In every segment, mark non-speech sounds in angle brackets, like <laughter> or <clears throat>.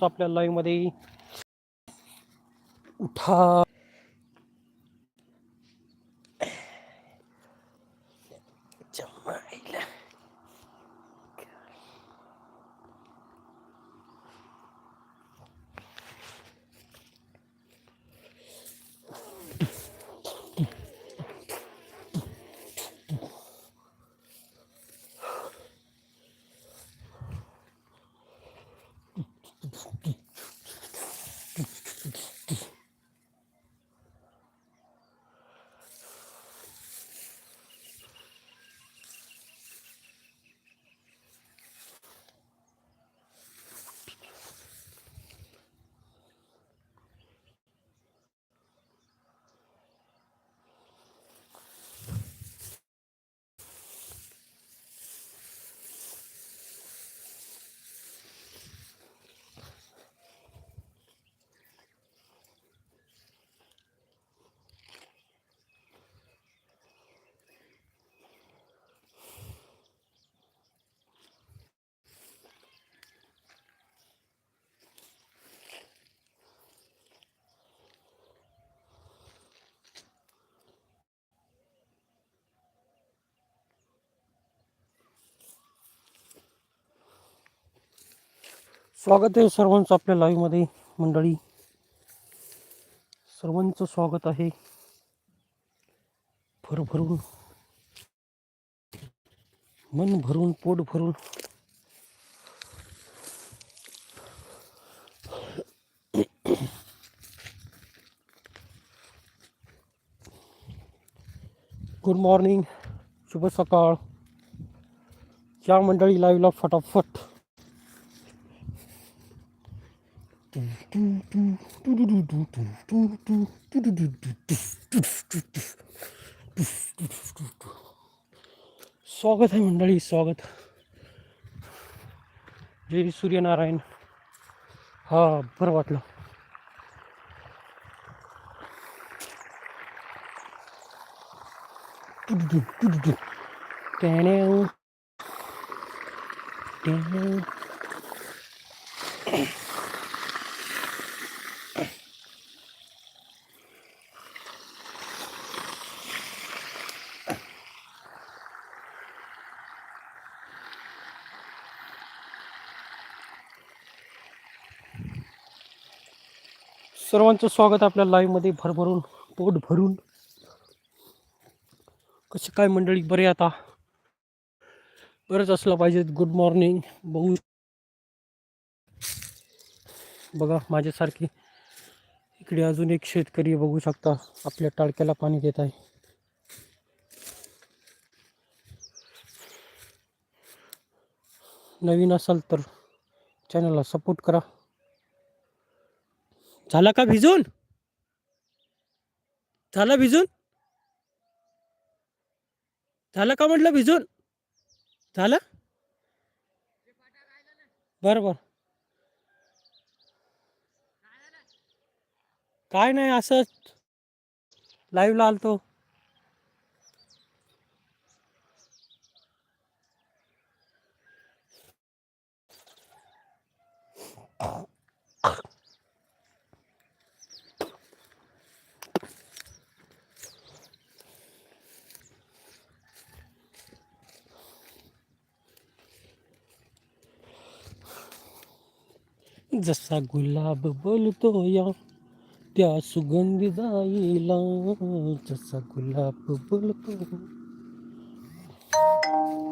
आपल्या लाईव्हमध्ये. उठा. स्वागत आहे सर्वांचं आपल्या लाईव्हमध्ये मंडळी सर्वांचं स्वागत आहे. भरभरून मन भरून पोट भरून. गुड मॉर्निंग शुभ सकाळ. या मंडळी लाईव्हला फटाफट. स्वागत आहे मंडळी स्वागत। जय सूर्यनारायण। हा बरं वाटलं टॅण्या सर्वांचं स्वागत आपल्या लाईव्हमध्ये भरभरून पोट भरून. कसे काय मंडळी बरे आता? बरंच असलं पाहिजे. गुड मॉर्निंग बघू. बघा माझ्यासारखी इकडे अजून एक शेतकरी बघू शकता. आपल्या टाळक्याला पाणी देत आहे. नवीन असाल तर चॅनलला सपोर्ट करा. झाला का भिजून? झाला भिजून? झालं का म्हटलं भिजून? झालं? बरं बरं. काय नाही असंच. लाईव्हला आलतो. जसा गुलाब बोलतो या त्या सुगंधी जाईला जसा गुलाब बोलतो.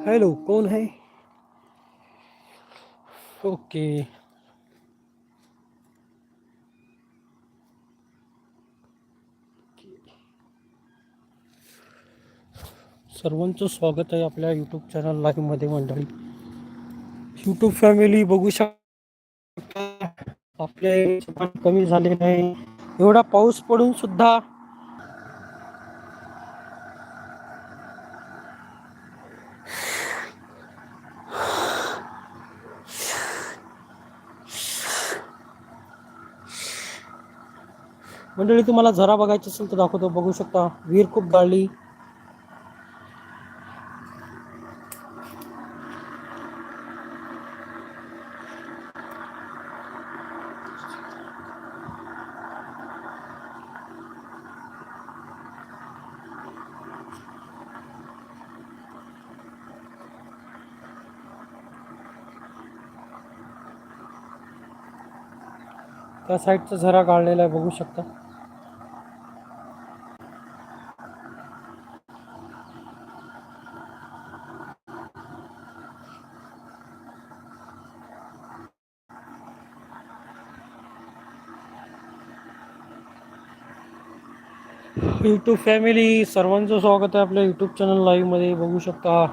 हॅलो कोण है ओके. सर्वांचं स्वागत आहे आपल्या यूट्यूब चॅनल लाईव्हमध्ये मंडळी. यूट्यूब फॅमिली बघू शकता. आपले पाणी कमी झाले नाही. एवढा पाऊस पडून सुद्धा मंडळी तुम्हाला झरा बघायची असेल तर दाखवतो. बघू शकता विहीर खूप गाळली. त्या साईडचा झरा काढलेला आहे बघू शकता. यूट्यूब फॅमिली सर्वांचं स्वागत आहे आपल्या यूट्यूब चॅनल लाईव्हमध्ये बघू शकता.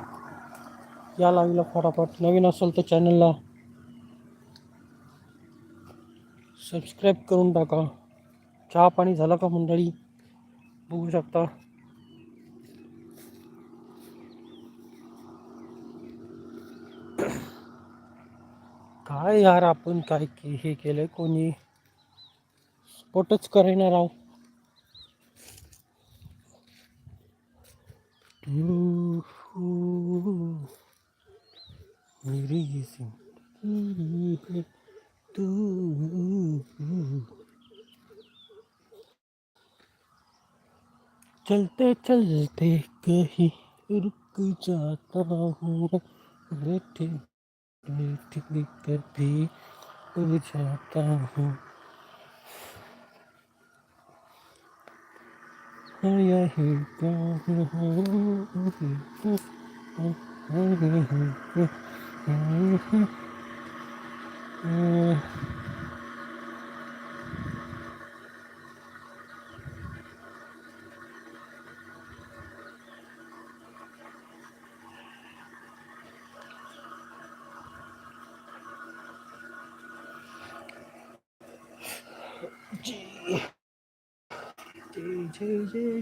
या लाईव्हला फटाफट नवीन असेल तर चॅनलला सबस्क्राईब करून टाका. चहा पाणी झालं का मंडळी? बघू शकता. काय यार आपण काय के हे केलं कोणी सपोर्टच करेना राव मेरी सिंग चलते चलते कहीं रुक जाता हूँ बैठे बैठे कभी उड़ जाता हूँ। यही 嗯，鸡，鸡鸡鸡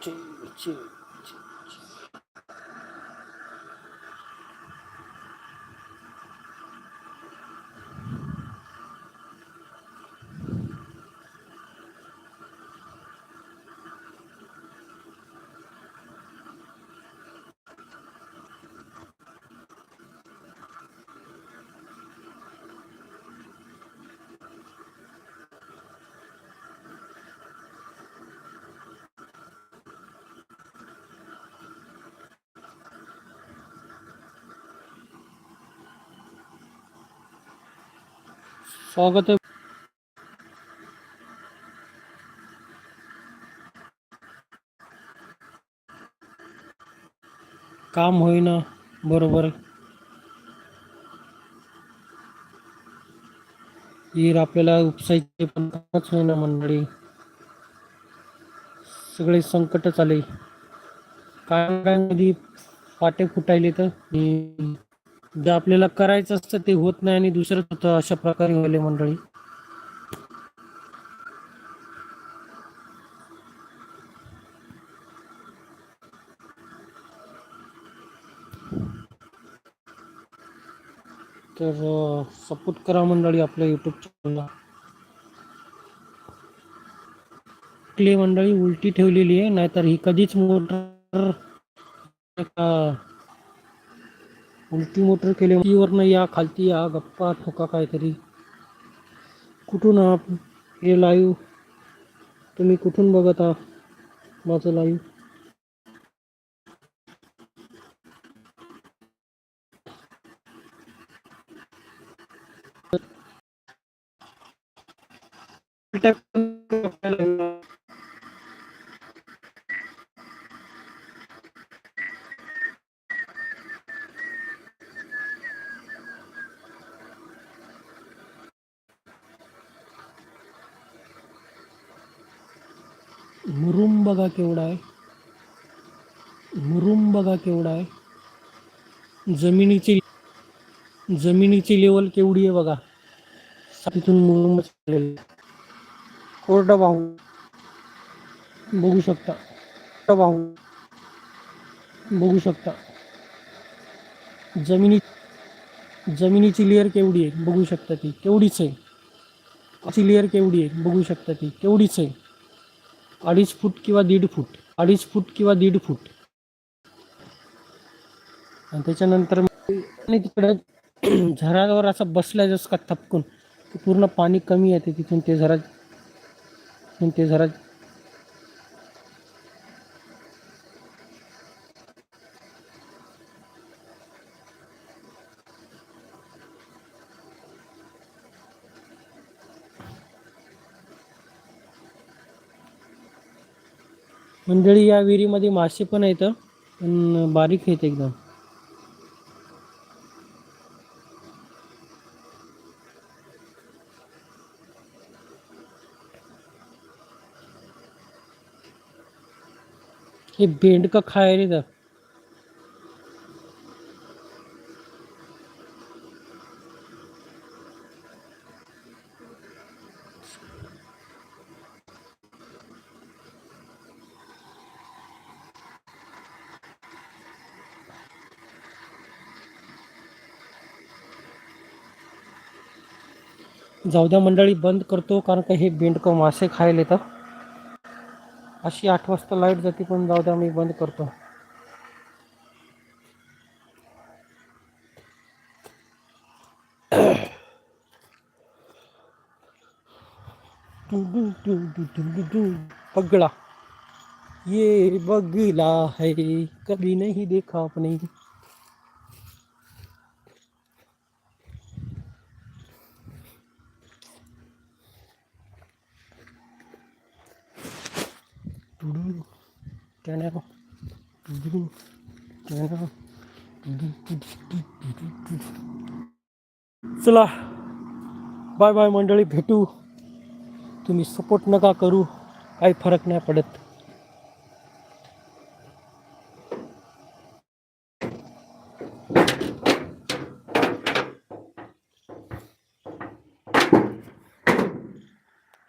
鸡鸡。स्वागत आहे. काम होईना बरोबर. हीर आपल्याला उपसायचे पण कामच होईना मंडळी. सगळे संकटच आले काय मध्ये फाटे फुटायले तर? जे आपल्याला करायचं असतं ते होत नाही आणि दुसरंच होतं अशा प्रकारे व्हायले मंडळी. तर सपोर्ट करा मंडळी आपल्या युट्यूब चॅनलला क्ले मंडळी उलटी ठेवलेली आहे नाहीतर ही कधीच मोटर उलटी मोटर केली. वरनं या खालती या गप्पा, ठोका काहीतरी. कुठून आहात हे लाईव्ह तुम्ही कुठून बघत आहात? माझं लाईव्ह मुरुम बघा केवढा आहे. मुरुम बघा केवढा आहे. जमिनीची जमिनीची लेवल केवढी आहे बघा. तिथून मुरुमच कोरडा भाऊ बघू शकता. कोरडा भाऊ बघू शकता. जमिनी जमिनीची लेअर केवढी आहे? बघू शकता ती. केवढीच आहे. ची लेअर केवढी आहे? बघू शकता ती. केवढीच आहे. अडीच फूट किंवा दीड फूट अडीच फूट किंवा दीड फूट. आणि त्याच्यानंतर आणि तिकडं <clears throat> झरावर असं बसलाय जसं का थपकून पूर्ण पाणी कमी येते तिथून ते झरा तिथून ते झरा मंडळी या विहिरीमध्ये मासे पण आहेत पण बारीक आहेत एकदम. हे बेंडकं खायला जाऊ द्या, मंडळी बंद करतो, कारण का हे बेंडकं मासे खायला येतात. अशी आठ वाजता लाईट जाते, पण जाऊ द्या, मी बंद करतो. बगला. ये बगला है, कभी नहीं देखा चला बाय बाय मंडळी भेटू तुम्हें सपोर्ट नका करू काही फरक नाही पडत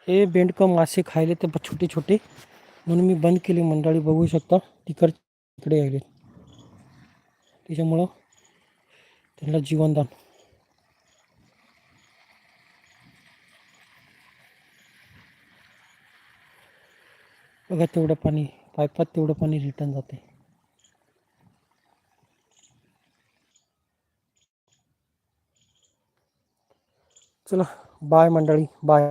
हे बेंडक मासे खायले ते छोटे छोटे म्हणून मी बंद केली मंडळी बघू शकता तिकड तिकडे यायले. त्याच्यामुळं त्यांना जीवनदान. बघा तेवढं पाणी पायपात तेवढं पाणी रिटर्न जाते चला बाय मंडळी बाय